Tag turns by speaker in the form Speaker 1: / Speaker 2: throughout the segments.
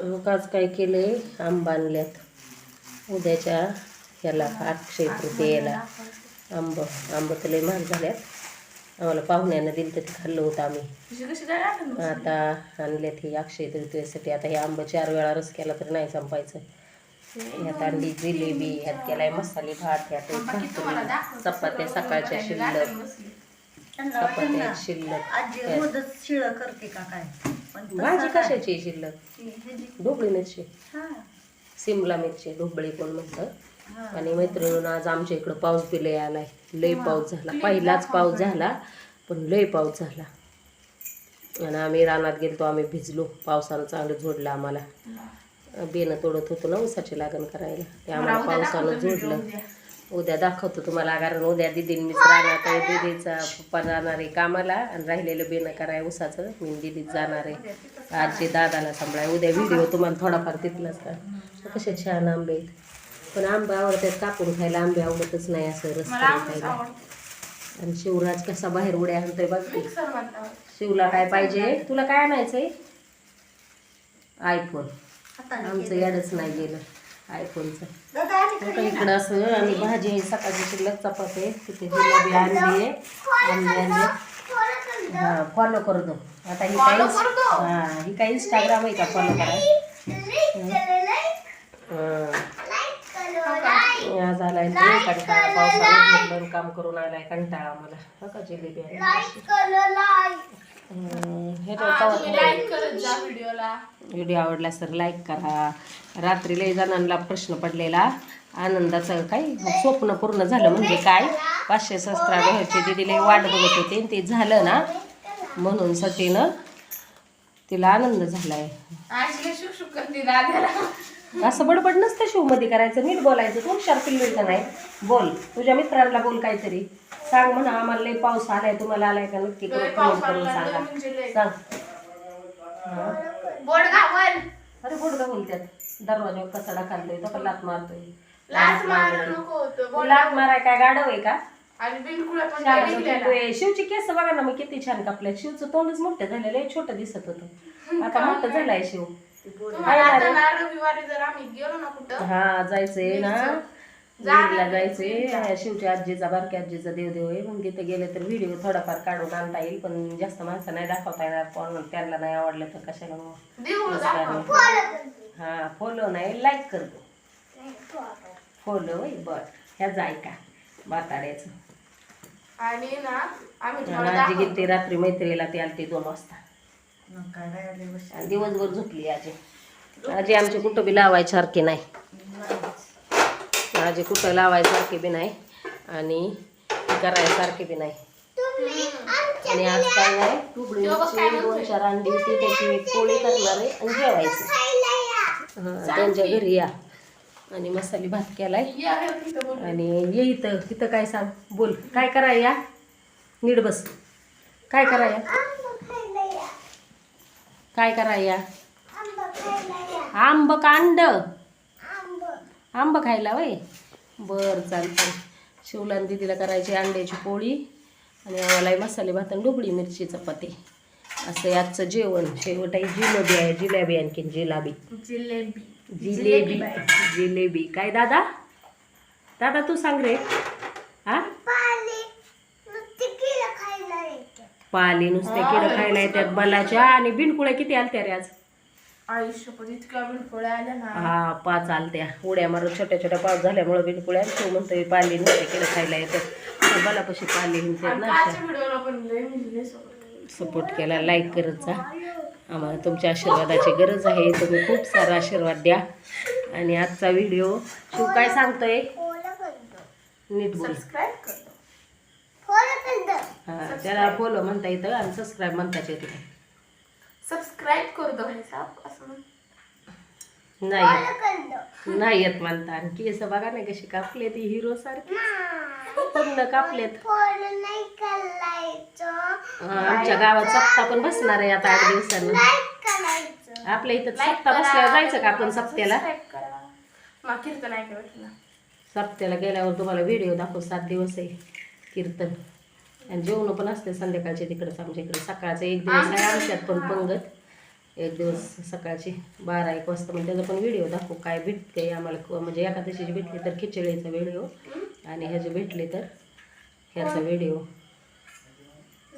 Speaker 1: मग आज काय केलंय? आंबा आणल्यात उद्याच्या ह्याला अक्षय तृतीयेला आंब आंब तर लय महाग झाल्यात. आम्हाला पाहुण्यानं दिलं तर ते खाल्लं होतं आम्ही. आता आणल्यात ही अक्षय तृतीयेसाठी आता हे आंब चार वेळा रस केला तर नाही संपायचं. ह्यात आणली जिलेबी ह्यात केलाय मसाले भात ह्यात भाकरी. चपात्या सकाळच्या शिल्लक. चपात्या शिल्लक.
Speaker 2: शिळ करते का काय?
Speaker 1: भाजी? कशाची आहे शिल्लक? ढोबळी मिरची. सिमला मिरची ढोबळी कोण म्हणतं. आणि मैत्रिणीनं आज आमच्या इकडं पाऊस बी लय आलाय. लय पाऊस झाला. पहिलाच पाऊस झाला. पण लय पाऊस झाला. आणि आम्ही रानात गेलतो आम्ही भिजलो. पावसानं चांगलं जोडलं आम्हाला. बेनं तोडत होतो ना उसाची लागण करायला. ते आम्हाला पावसानं जोडलं. उद्या दाखवतो तुम्हाला कारण उद्या दिदीन मीच राहणार आहे दिदीचा पप्पा जाणार आहे कामाला आणि राहिलेलं बेनं कराय उसाचं मी दिदीच जाणार आहे. आजचे दादाला सांभाळाय. उद्या व्हिडिओ तुम्हाला थोडाफार तिथलाच का? कसे छान आंबे पण आंबे आवडतात कापून खायला आंबे आवडतच नाही असं रस खायला. आणि शिवराज कसा बाहेर उड्या आणतोय बघ. शिवला काय पाहिजे? तुला काय आणायचंय? आयफोन
Speaker 2: हाताने
Speaker 1: आमचं. याडच नाही गेलं. आयफोनचं हो इकडं असं आणि भाजी आहे सकाळची शिल्लक चपाती आहे तिथे जिलेबी आणली आहे आणली आणली हा फॉलो करतो आता ही काही हा ही काही इंस्टाग्राम आहे का फॉलो करा हा झालाय ते कंटाळा पावसाळ्यात झोपलं काम करून आलाय कंटाळा मला. हो का जिलेबी हे व्हिडिओ आवडल्यास तर लाईक करा. रात्री लई जणांना प्रश्न पडलेला. आनंदाचं काय? स्वप्न पूर्ण झालं म्हणजे काय? पाचशे सबस्क्रायबरचे दिदीला वाट बघत होते ते झालं ना. म्हणून सतीनं तिला आनंद झालाय. असं बडबड नसतं शिवमध्ये करायचं. नीट बोलायचं. तू हुशार पिल्लू का नाही? बोल. तुझ्या मित्रांना बोल काहीतरी. सांग म्हणा आम्हाला लई पाऊस आलाय तुम्हाला आलाय का नक्की
Speaker 3: लय
Speaker 1: करून
Speaker 3: लय
Speaker 1: सांगा.
Speaker 3: म्हणजे लय.
Speaker 1: सांग. हा. अरे गुडगा बोलतात दरवाजा कसा ढकलतोय तो लात मारतोय.
Speaker 3: लाच मारू नको होतं. बोट
Speaker 1: लात माराय काय गाडव आहे का?
Speaker 3: आणि बिलकुल पण
Speaker 1: छान
Speaker 3: नाही निघलेला.
Speaker 1: होते. शिवची केस बघा ना मग किती छान कापल्या शिवचं तोंडच मोठं झालेलं आहे छोटं दिसत होतं. आता मोठं झालंय शिव.
Speaker 3: तुम्हाला आता ना रविवारी जर आम्ही गेलो ना कुठं
Speaker 1: हा जायचंय ना. जायचंय. शिवच्या आजीचा बारक्या आजीचा देवदेव आहे. मग तिथे गेले तर व्हिडिओ थोडाफार काढून आणता येईल पण जास्त माणसं नाही दाखवता येणार पण त्यांना नाही आवडलं तर कशाला मग. हा फॉलो नाही लाईक करतो फॉलो बर ह्या जाय का बाताड्याचं
Speaker 3: आणि ना आम्ही थोडं दाखवतो.
Speaker 1: गेली रात्री मैत्रीला ती आलती दोन वाजता
Speaker 2: मग काय राहिले बस
Speaker 1: आणि दिवसभर झोपली आजी. आजी आमची कुठं बी लावायसारखी नाही. आजी कुठं लावायसारखी बी नाही आणि करायसारखी बी नाही. आणि आज काय नाही तुबडी मिरची दोन चार अंडी होती त्याची पोळी करणार आहे आणि जेवायचं. हा, त्यांच्या घरी या. आणि मसाले भात केलाय.
Speaker 3: तिथं.
Speaker 1: आणि ये इथं इथं काय सांग बोल. काय करा या? नीट बस. काय करा या? काय करा या. आंब का अंड? आंब. खायला वय? बर चालतं शिवला आणि दीदीला करायची अंड्याची पोळी आणि आम्हाला मसाले भात आणि डुबळी मिरची चपाती. असं आजचं जेवण. शेवट आहे जिलेबी आहे. जिलेबी आणखीन जिलाबी.
Speaker 3: जिलेबी.
Speaker 1: जिलेबी. जिलेबी काय दादा? दादा तू सांग रे. हा? पाली नुसते किडं खायला येतात बलाच्या आणि बिनकुळ्या किती आलत्या रे आज?
Speaker 3: आयुष्यपत इतक्या बिलकुळ्या आल्या ना.
Speaker 1: हा पाच आलत्या. उड्या मारून छोट्या छोट्या पाऊस झाल्यामुळे बिनकुळ्या तो म्हणतोय पाली नुसते किडं खायला येतात. बलापाशी पाली हिंडतात ना
Speaker 3: कालच्या व्हिडिओला पण लय म्हणजे.
Speaker 1: सपोर्ट केला लाईक करत जा. आम्हाला तुमच्या आशीर्वादाची गरज आहे. तुम्ही खूप सारा आशीर्वाद द्या. आणि आजचा व्हिडिओ शिव काय सांगतोय? नीट बोल.
Speaker 3: सबस्क्राईब करतो.
Speaker 1: हा त्याला फॉलो म्हणता येतं आणि सबस्क्राईब म्हणताच येते.
Speaker 3: सबस्क्राईब करतो भाई साहब असं म्हण.
Speaker 1: नाही येत. नाही येत म्हणता. आणि केस बघा ना कशी कापले ती हिरो सारखी. पूर्ण कापलेत. हा, आमच्या गावात सप्ता पण बसणार आहे आता आठ दिवसानं. आपल्या इथं सप्ता बसल्यावर जायचं का आपण सप्त्याला
Speaker 3: करा. कीर्तन ऐका भेटलं.
Speaker 1: सप्त्याला गेल्यावर तुम्हाला व्हिडिओ दाखव सात दिवस आहे. कीर्तन. आणि जेवण पण असते संध्याकाळचे तिकडंच आमच्या इकडे. सकाळचं एक दिवस आहे आमच्यात पण पंगत. एक दिवस सकाळची बारा एक वाजता म्हणजे त्याचा पण व्हिडिओ दाखवू. काय भेटते आम्हाला क- म्हणजे एकादशीची भेटली तर खिचडीचा व्हिडिओ आणि ह्याचे भेटले तर ह्याचा व्हिडिओ.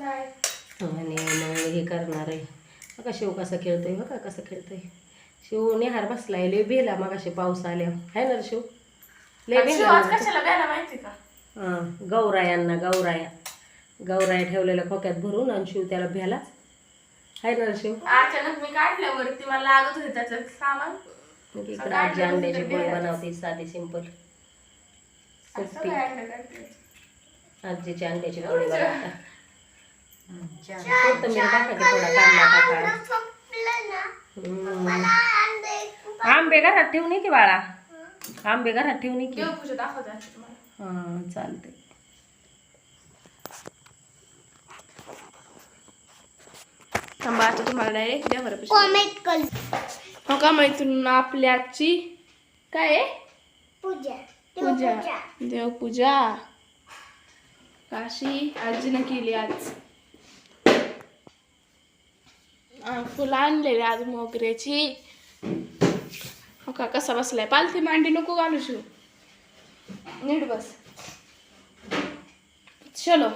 Speaker 1: आणि मग हे करणार आहे. बघा शिव कसा खेळतोय बघा कसं खेळतोय. शिव निहार बसलाय लय बेला मग असे पाऊस आल्या. आहे ना रे शिव? लय बेला
Speaker 3: द्यायला माहिती का?
Speaker 1: हां गौरायांना गौराया. गौराया ठेवलेल्या खोक्यात भरून आणि शिव त्याला भ्यालाच आहे ना रे शिव
Speaker 3: अचानक मी काढल्यावरती मला लागत होते त्याचं सामान.
Speaker 1: मग इकडं आजी अंड्याची पोळी बनवते साधी सिंपल
Speaker 3: असं
Speaker 1: सोपी
Speaker 3: काय अंडे काढते?
Speaker 1: आजीची अंड्याची पोळी बनवता.
Speaker 2: चार.
Speaker 1: कोथिंबीर टाका की थोडा कांदा टाका. हम्म. आंबे घरात ठेवून ये की बाळा? आंबे घरात ठेवून ये की?
Speaker 3: देवपूजा दाखवते आज तुम्हाला.
Speaker 1: हां चालते
Speaker 3: थांबा आता तुम्हाला डायरेक्ट देवपूजा हो का मैत्रीण आपल्याची काय आहे? पूजा. देवपूजा. काशी आजीनं केली आज. फुलं आणलेली आज मोगऱ्याची. हो का कसा बसलाय? पालथी मांडी नको घालू शिव. नीट बस. चलो.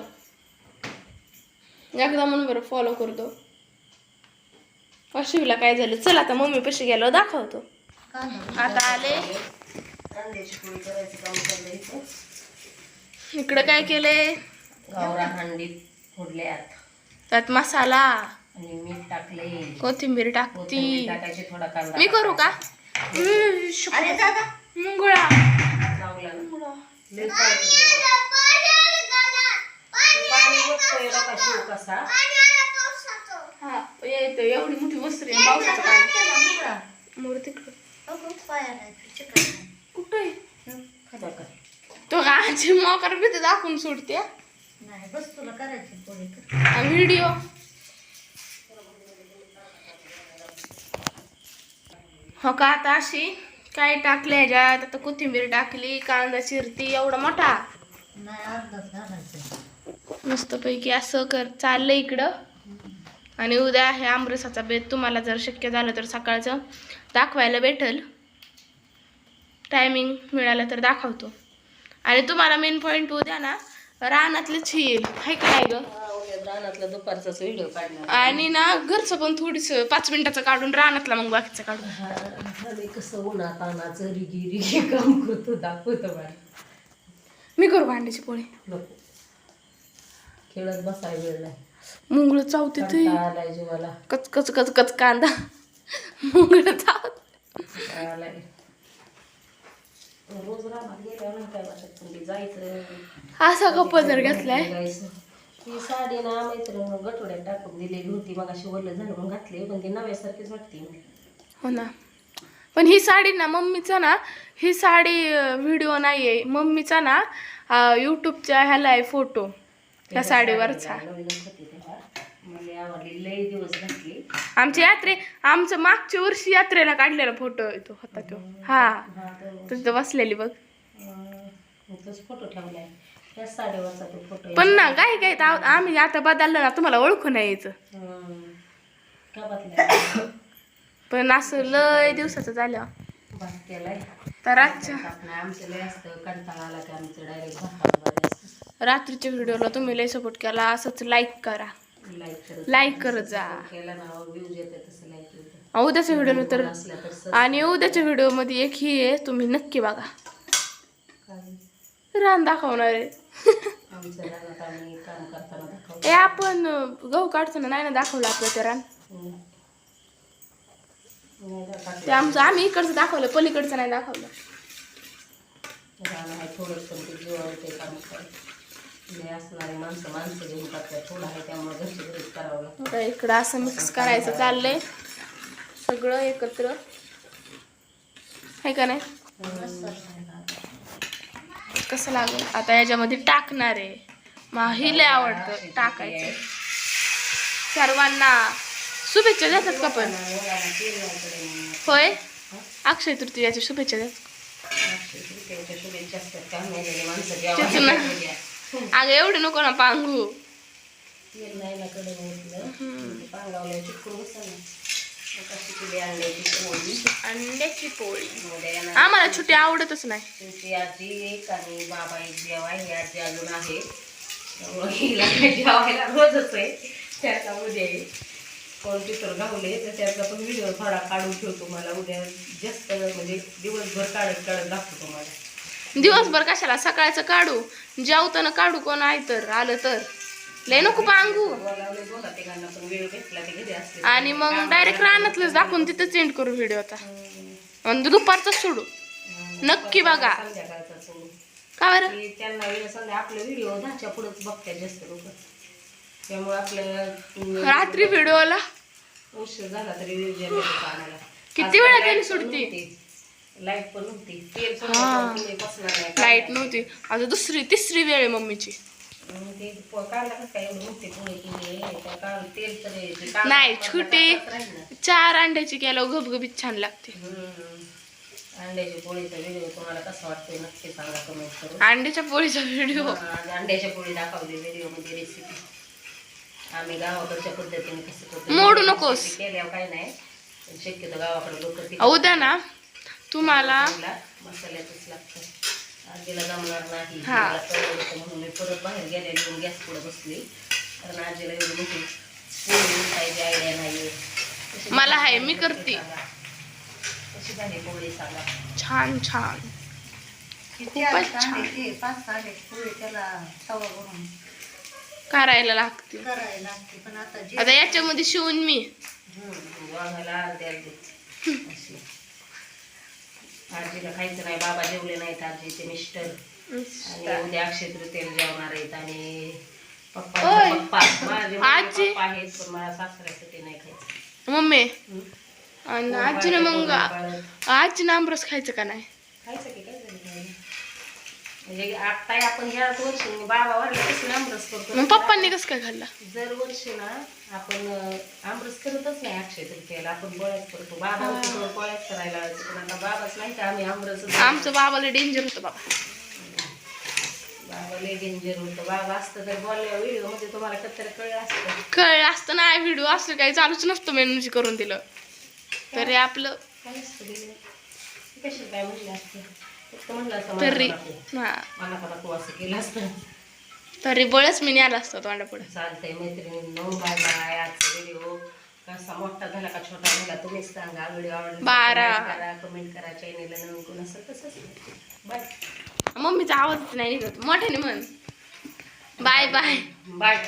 Speaker 3: एकदा म्हणून बरं फॉलो करतो. शिवला काय झालं? चल आता मम्मी पशी गेलो दाखवतो. आता आले. इकडं काय केलंय?
Speaker 1: गावरा हंडीत फोडल्यात.
Speaker 3: त्यात मसाला.
Speaker 1: आणि मीठ टाकले
Speaker 3: कोथिंबीर टाकती.
Speaker 1: टाकायची थोडा कांदा
Speaker 3: मी करू का?
Speaker 2: दादा
Speaker 3: मुंगळा
Speaker 1: चांगला ना. लय चालतं ते. ते पाणी बघतोय बघा शिव कसा
Speaker 3: हा येतं एवढी मोठी वस्त्र आहे पावसाचं पाणी
Speaker 2: केला मुगळा.
Speaker 3: मोर तिकडं
Speaker 2: अगं, पायाला आहे, चिकट आहे.
Speaker 3: कुठं. तो आजी मोकार भीती दाखवून सोडते. व्हिडिओ हो का आता अशी काय टाकले ह्याच्यात आता कोथिंबीर टाकली कांदा चिरती एवढा मोठा मस्तपैकी असं कर चाललंय इकडं आणि उद्या आहे आमरसाचा बेत. तुम्हाला जर शक्य झालं तर सकाळचं दाखवायला भेटल. टायमिंग मिळालं तर दाखवतो. आणि तुम्हाला मेन पॉईंट उद्या ना रानातलंच येईल हाय का नाही
Speaker 1: रानातला दुपारचाच व्हिडिओ काढणार
Speaker 3: आणि ना घरचं पण थोडीस पाच मिनिटाचं काढून रानातला मग बाकीचं काढून.
Speaker 1: कसं रिगी रिगी काम करतो दाखवतो
Speaker 3: मी करू भांड्याची पोळी.
Speaker 1: खेळत बसाय वेळ नाही.
Speaker 3: मुंगळ चावते ते.
Speaker 1: कंटाळा आलाय जीवाला.
Speaker 3: कच कच कच कच कांदा. मुंगळ चावत.
Speaker 1: कंटाळा आलाय. रोज रानात गेल्यावर नाही काय वाटत पण ते जायचं.
Speaker 3: असा का पदर घेतलाय.
Speaker 1: ती साडी ना मैत्रीण गठोड्यात टाकून दिलेली होती. मग अशी वल्ल झालं मग घातली पण ती नव्यासारखीच वाटते
Speaker 3: हो ना. पण ही साडी ना मम्मीचा ना ही साडी व्हिडिओ नाही आहे मम्मीचा ना यूट्यूबच्या ह्याला आहे फोटो त्या साडीवरचा.
Speaker 1: नवीनच होती लई दिवस घातली.
Speaker 3: आमच्या यात्रे आमचं मागच्या वर्षी यात्रेला काढलेला फोटो तो होता तो. हा.
Speaker 1: हा तो.
Speaker 3: तिथं बसलेली बघ.
Speaker 1: अं, तोच फोटो ठेवलाय. त्याच साडीवरचा तो फोटो
Speaker 3: पण ना काय काय तर आम्ही आता बदललं ना तुम्हाला ओळखू नाही यायचं. पण असं लय दिवसाचं झालं.
Speaker 1: भात केलाय
Speaker 3: तर आजच्या
Speaker 1: आपण आमचं लय असतं कंटाळा आला की आमचं डायरेक्ट भात बरं असतं.
Speaker 3: रात्रीच्या व्हिडिओला तुम्ही लय सपोर्ट केला असंच लाईक करा.
Speaker 1: लाईक करत
Speaker 3: जा.
Speaker 1: येतं
Speaker 3: उद्याच्या व्हिडिओला तर
Speaker 1: असल्या तर सर
Speaker 3: आणि उद्याच्या व्हिडिओमध्ये एक ही आहे तुम्ही नक्की बघा. रान दाखवणार आहे. आपण गहू काढताना नाही ना दाखवलं आपलं ते रान?
Speaker 1: हं.
Speaker 3: ते आमचं आम्ही इकडचं दाखवलं पलीकडचं नाही दाखवलं.
Speaker 1: असणारे माणसं माणसं घेऊन करतात थोडं आहे त्यामुळे घरीच करावं लागतं.
Speaker 3: आता इकडं असं मिक्स करायचं चाललंय. सगळं एकत्र. आहे का नाही? कसं लागेल? आता याच्यामध्ये टाकणार आहे. मग ही लय आवडतं टाकायचं. सर्वांना शुभेच्छा देतात का पण? होय? अक्षय तृतीयाच्या शुभेच्छा देतात.
Speaker 1: शुभेच्छा असतात माणसं
Speaker 3: अगं एवढं नको ना पांगू
Speaker 1: नाही ना अंड्याची पोळी.
Speaker 3: पोळी आम्हाला छोटी आवडतच नाही.
Speaker 1: तुमची आजी एक आणि बाबा एक जेव्हा ही आजी अजून आहे त्यामुळं हिला जेवायला रोजच आहे त्याचा उद्या आहे कोण पितर गावले तर त्याचा पण व्हिडिओ थोडा काढून ठेवतो मला उद्या जास्त म्हणजे दिवसभर काढत काढत दाखवतो तुम्हाला
Speaker 3: दिवसभर कशाला सकाळचं काढू? जेवताना काढू कोण आहे तर? आलं तर. लय नको पांगू आणि मग डायरेक्ट रानातलंच दाखवून तिथं एंड करू व्हिडिओ आता. दुपारचाच सोडू. नक्की बघा. का बरं?
Speaker 1: त्यांना वेळ संध्या आपले व्हिडिओ दहाच्या पुढेच बघतात जास्त लोक. त्यामुळे आपल्याला
Speaker 3: रात्री व्हिडिओला
Speaker 1: उशीर झाला तरी
Speaker 3: किती वेळा त्यांनी सुटती?
Speaker 1: लाइट पण नव्हती. तेल पण
Speaker 3: लाइट
Speaker 1: नव्हती.
Speaker 3: आता दुसरी तिसरी वेळ आहे मम्मीची.
Speaker 1: काय?
Speaker 3: नाही छोटे. चार अंड्याची केल्यावर घबघबीत छान लागते.
Speaker 1: हम्म. अंड्याची पोळीचा व्हिडिओ तुम्हाला कसा वाटतोय? नक्की सांगा कमेंट करून.
Speaker 3: अंड्याच्या पोळीचा व्हिडिओ
Speaker 1: अंड्याच्या पोळी दाखवली व्हिडिओमध्ये रेसिपी आम्ही गावाकडच्या पद्धतीने कसं करतो
Speaker 3: मोडू नकोस.
Speaker 1: केल्यावर काही नाही. शक्यतो गावाकडे लोक
Speaker 3: उद्या ना तुम्हाला?
Speaker 1: मसाल्यातच लागतं. आजीला जमणार नाही.
Speaker 3: हा.
Speaker 1: मला कळलं होतं म्हणून मी परत बाहेर गेल्या येऊन गॅस पुढे बसली. कारण आजीला एवढी मोठी पोळी खायची आयडिया नाही
Speaker 3: मला आहे, मी करते.
Speaker 1: कशी झाली पोळी सांगा.
Speaker 3: छान छान.
Speaker 2: किती
Speaker 3: खूपच
Speaker 2: आले
Speaker 3: छान.
Speaker 2: कांद्याचे पाच सहा आले पोळी त्याला तवा भरून
Speaker 3: करायला लागते.
Speaker 2: करायला लागते पण आता जे
Speaker 3: आता याच्यामध्ये शिवून मी.
Speaker 1: हम्म, वाघाला अर्धे अर्धे अशी. आजीला खायचं नाही बाबा जेवले नाहीत आजीचे मिस्टर आणि उद्या अक्षय तृतीयेला जेवणार आहेत आणि पप्पा
Speaker 3: ओय.
Speaker 1: पप्पा माझे
Speaker 3: आजी.
Speaker 1: पप्पा आहेत पण मला सासऱ्याचं ते नाही खायचं
Speaker 3: मम्मी. आणि आजीनं मग. आजीनं आमरस खायचं का नाही
Speaker 1: खायचं की काय? म्हणजे आता आपण वर्षी बाबा वारले कसं आमरस करतो
Speaker 3: मग पप्पांनी कसं काय खाल्ला?
Speaker 1: दरवर्षी ना आपण आमरस करतच नाही अक्षय तृतीयेला आपण पोळ्याच करतो. बाबा होते पोळ्याच करायला पण आता बाबाच नाही का आम्ही आमरस
Speaker 3: आमचं बाबाला डेंजर होतं बाबा.
Speaker 1: बाबा लय डेंजर होतं. बाबा असतं तर बोलल्या व्हिडिओमध्ये तुम्हाला कत्तर कळलं असतं.
Speaker 3: कळलं असतं नाही व्हिडिओ असं काही चालूच नसतं मेनूची करून दिलं. तरी आपलं
Speaker 1: काय असतं दिलं कशी काय म्हणलं असतं? फक्त म्हणलं असतं
Speaker 3: तरी
Speaker 1: असं
Speaker 3: तरी बळच मी न्यायला असतो तोंडापुढे
Speaker 1: चालतंय मैत्रिणींनो बाय बाय आजचा व्हिडिओ कसा मोठा झाला का छोटा झाला तुम्हीच सांगा. व्हिडिओ आवडला
Speaker 3: बारा.
Speaker 1: करा कमेंट करा चॅनेलला नवीन कोण असेल तसंच बाय
Speaker 3: मम्मीचा आवाजच नाही निघत. मोठ्याने म्हण. Bye bye
Speaker 1: bye